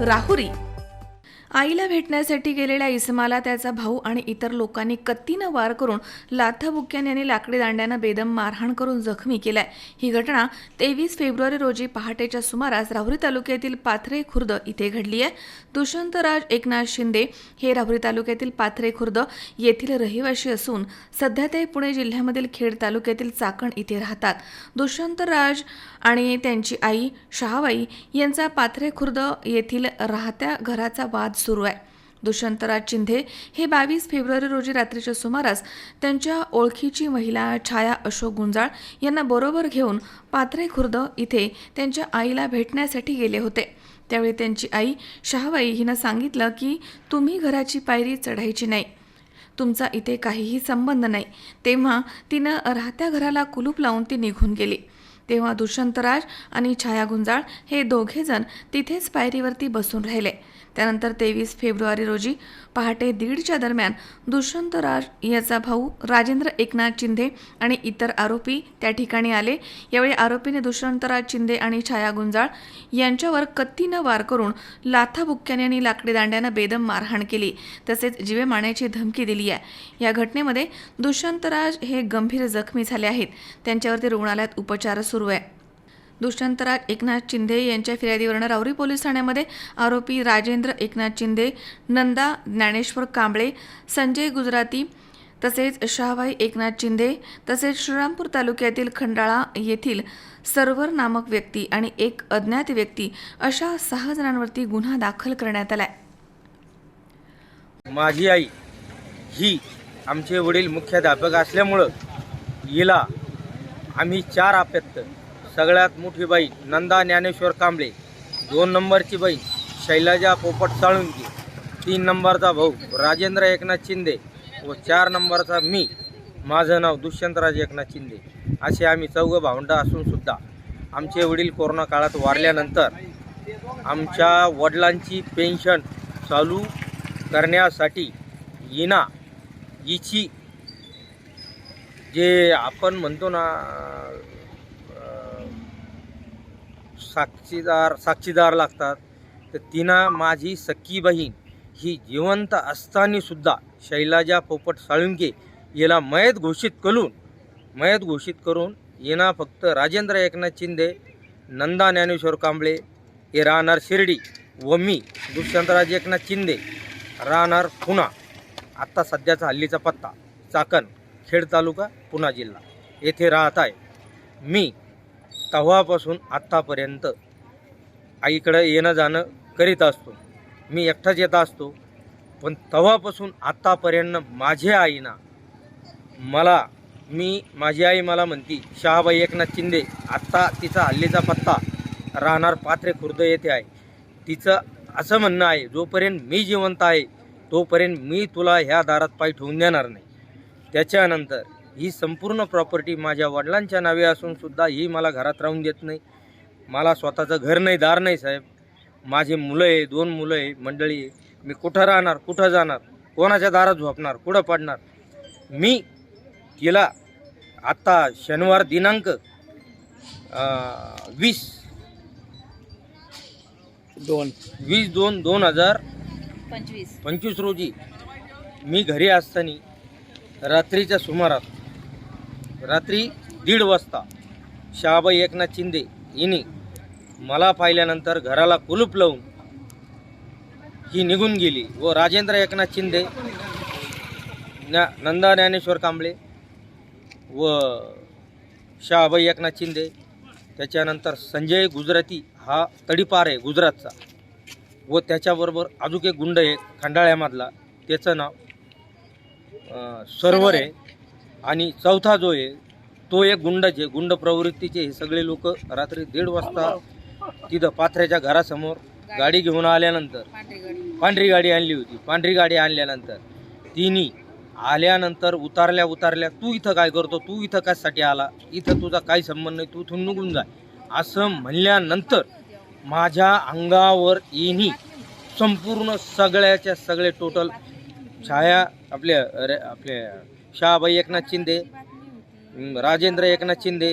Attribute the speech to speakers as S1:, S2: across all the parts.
S1: राहुरी. आईला भेटण्यासाठी गेलेल्या इसमाला त्याचा भाऊ आणि इतर लोकांनी कत्तीनं वार करून लाथाबुक्क्याने आणि लाकडी दांड्यानं बेदम मारहाण करून जखमी केलाय. ही घटना तेवीस फेब्रुवारी रोजी पहाटेच्या सुमारास राहुरी तालुक्यातील पाथरे खुर्द इथे घडली आहे दुष्यंतराज एकनाथ शिंदे हे राहुरी तालुक्यातील पाथरे खुर्द येथील रहिवासी असून सध्या ते पुणे जिल्ह्यामधील खेड तालुक्यातील चाकण इथे राहतात. दुष्यंतराज आणि त्यांची आई शहाबाई यांचा पाथरे खुर्द येथील राहत्या घराचा वाद सुरू आहे. दुष्यंतराज चिंधे हे बावीस फेब्रुवारी रोजी रात्रीच्या सुमारास त्यांच्या ओळखीची महिला छाया अशोक गुंजाळ यांना बरोबर घेऊन पात्रे खुर्द इथे त्यांच्या आईला भेटण्यासाठी गेले होते. त्यावेळी त्यांची आई शहाबाई हिनं सांगितलं की तुम्ही घराची पायरी चढायची नाही. तुमचा इथे काहीही संबंध नाही. तेव्हा तिनं राहत्या घराला कुलूप लावून ती निघून गेली. तेव्हा दुष्यंतराज आणि छाया गुंजाळ हे दोघेजण तिथेच पायरीवरती बसून राहिले. त्यानंतर तेवीस फेब्रुवारी रोजी पहाटे दीडच्या दरम्यान दुष्यंतराज याचा भाऊ राजेंद्र एकनाथ चिंधे आणि इतर आरोपी त्या ठिकाणी आले. यावेळी आरोपीने दुष्यंतराज चिंधे आणि छाया गुंजाळ यांच्यावर कत्तीनं वार करून लाथाबुक्क्याने आणि लाकडी दांड्यानं बेदम मारहाण केली. तसेच जीवे मारण्याची धमकी दिली आहे. या घटनेमध्ये दुष्यंतराज हे गंभीर जखमी झाले आहेत. त्यांच्यावरती रुग्णालयात उपचार सुरू आहे. दुष्यंतराज एकनाथ शिंदे यांच्या फिर्यादीवरनं राऊरी पोलीस ठाण्यामध्ये आरोपी राजेंद्र एकनाथ शिंदे नंदा ज्ञानेश्वर कांबळे संजय गुजराती तसेच शहाबाई एकनाथ शिंदे तसेच श्रीरामपूर तालुक्यातील खंडाळा येथील सर्वर नामक व्यक्ती आणि एक अज्ञात व्यक्ती अशा सहा जणांवरती गुन्हा दाखल करण्यात आलाय.
S2: माझी आई ही आमचे वडील मुख्याध्यापक असल्यामुळं हिला आम्ही चार अपत्य सगळ्यात मोठी बाई नंदा ज्ञानेश्वर कांबळे. दोन नंबरची बाई शैलजा पोपट साळुंकी. तीन नंबरचा भाऊ राजेंद्र एकनाथ शिंदे व चार नंबरचा मी. माझं नाव दुष्यंतराज एकनाथ शिंदे. असे आम्ही चौघं भावंडं असूनसुद्धा आमचे वडील कोरोना काळात वारल्यानंतर आमच्या वडिलांची पेन्शन चालू करण्यासाठी इना इची जे आपण म्हणतो ना साक्षीदार साक्षीदार लागतात. तर तिनं माझी सख्खी बहीण ही जिवंत असताना सुद्धा शैलाजा पोपट साळुंके याला मयत घोषित करून मयत घोषित करून येणा फक्त राजेंद्र एकनाथ शिंदे नंदा ज्ञानेश्वर कांबळे हे राहणार शिर्डी व मी दुष्यंतराज एकनाथ शिंदे राहणार पुणा. आत्ता सध्याचा हल्लीचा पत्ता चाकण खेड तालुका पुणा जिल्हा. येथे राहत आहे मी तेव्हापासून आत्तापर्यंत आईकडं येणं जाणं करीत असतो. मी एकटाच येत असतो. पण तेव्हापासून आत्तापर्यंत माझ्या आईना मला मी माझी आई मला म्हणती शहाबाई एकनाथ शिंदे आत्ता तिचा हल्लीचा पत्ता राहणार पात्रे खुर्द येथे आहे. तिचं असं म्हणणं आहे जोपर्यंत मी जिवंत आहे तोपर्यंत मी तुला ह्या दारात पाय ठेवून देणार नाही. त्याच्यानंतर ही संपूर्ण प्रॉपर्टी माझ्या वडिलांच्या नावे असून सुद्धा ही मला घरात राहून देत नाही. मला स्वतःचं घर नाही दार नाही साहेब. माझे मुलं आहे दोन मुलं आहे मंडळी आहे. मी कुठं राहणार कुठं जाणार कोणाच्या दारात झोपणार कुठं पडणार? मी तिला आत्ता शनिवार दिनांक वीस
S3: दोन.
S2: वीस दोन दोन हजार
S1: पंचवीस.
S2: पंचवीस रोजी मी घरी असताना रात्रीच्या सुमारात रात्री दीड वाजता शहाबाई एकनाथ शिंदे हिने मला पाहिल्यानंतर घराला कुलूप लावून ही निघून गेली व राजेंद्र एकनाथ शिंदे ज्ञा नंदा ज्ञानेश्वर कांबळे व शहाबाई एकनाथ शिंदे त्याच्यानंतर संजय गुजराती हा तडीपार आहे गुजरातचा व त्याच्याबरोबर अजून एक गुंड आहे खंडाळ्यामधला त्याचं नाव सर्वर आहे. आणि चौथा जो आहे तो एक गुंडाचे गुंड प्रवृत्तीचे हे सगळे लोक रात्री दीड वाजता तिथं पाथऱ्याच्या घरासमोर गाडी घेऊन आल्यानंतर पांढरी गाडी आणली होती. पांढरी गाडी आणल्यानंतर तिन्ही आल्यानंतर उतारल्या उतारल्या तू इथं काय करतो? तू इथं कशासाठी आला? इथं तुझा काही संबंध नाही. तू इथून निघून जा. असं म्हणल्यानंतर माझ्या अंगावर येणी संपूर्ण सगळ्याच्या सगळे टोटल छाया आपल्या अरे आपल्या शहाबाई एकनाथ शिंदे राजेंद्र एकनाथ शिंदे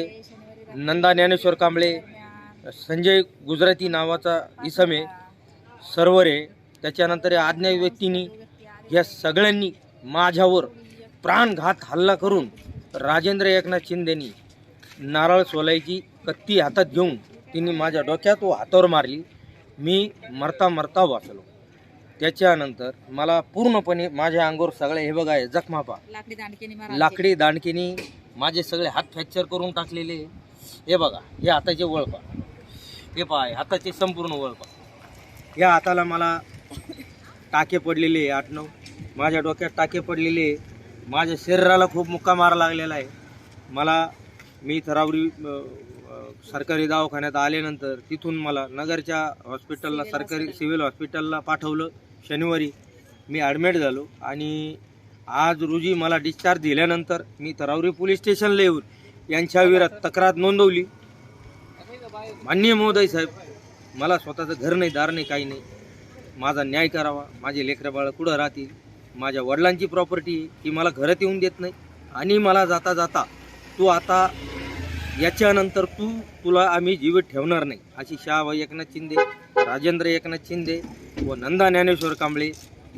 S2: नंदा ज्ञानेश्वर कांबळे संजय गुजराती नावाचा इसम आहे सर्वर आहे त्याच्यानंतर या अज्ञात व्यक्तींनी या सगळ्यांनी माझ्यावर प्राणघात हल्ला करून राजेंद्र एकनाथ शिंदेनी नारळ सोलायची कत्ती हातात घेऊन तिने माझ्या डोक्यात व हातावर मारली. मी मरता मरता वाचलो. त्याच्यानंतर मला पूर्णपणे माझ्या अंगावर सगळे हे बघा हे जखमा पा
S3: लाकडी दांडकेने मारा
S2: लाकडी दांडकीनी माझे सगळे हात फ्रॅक्चर करून टाकलेले. हे बघा हे हाताचे वळपा हे पहा हे हाताचे संपूर्ण वळपा या हाताला मला टाके पडलेले आहे आठ नऊ. माझ्या डोक्यात टाके पडलेले आहे. माझ्या शरीराला खूप मुक्का मारा लागलेला आहे. मला मी थरावरी सरकारी दवाखान्यात आल्यानंतर तिथून मला नगरच्या हॉस्पिटलला सरकारी सिव्हिल हॉस्पिटलला पाठवलं. शनिवारी मी ॲडमिट झालो आणि आज रोजी मला डिस्चार्ज दिल्यानंतर मी तरावरी पोलीस स्टेशनला येऊन यांच्या विरोधात तक्रार नोंदवली. माननीय महोदय साहेब मला स्वतःचं घर नाही दार नाही काही नाही. माझा न्याय करावा माझे लेकरं बाळं कुठं राहतील माझ्या वडिलांची प्रॉपर्टी ही मला घरात येऊन देत नाही. आणि मला जाता जाता तू आता याच्यानंतर तू तुला आम्ही जीवित ठेवणार नाही अशी शाह एकनाथ शिंदे राजेंद्र एकनाथ शिंदे व नंदा ज्ञानेश्वर कांबळे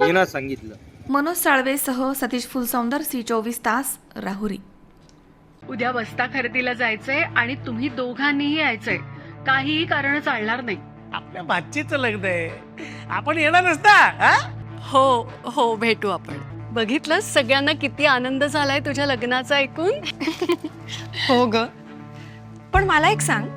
S2: यांना सांगितलं.
S1: मनोज साळवेसह सतीश फुलसौंदर सी चोवीस तास राहुरी.
S4: उद्या बस्ता खरेदीला जायचंय आणि तुम्ही दोघांनीही यायचंय. काहीही कारण चालणार नाही.
S5: आपल्या भाचीचं लग्न आहे. आपण येणार नसता हा?
S4: हो हो भेटू आपण. बघितलं सगळ्यांना किती आनंद झालाय तुझ्या लग्नाचा ऐकून?
S6: हो ग. पण मला एक सांग.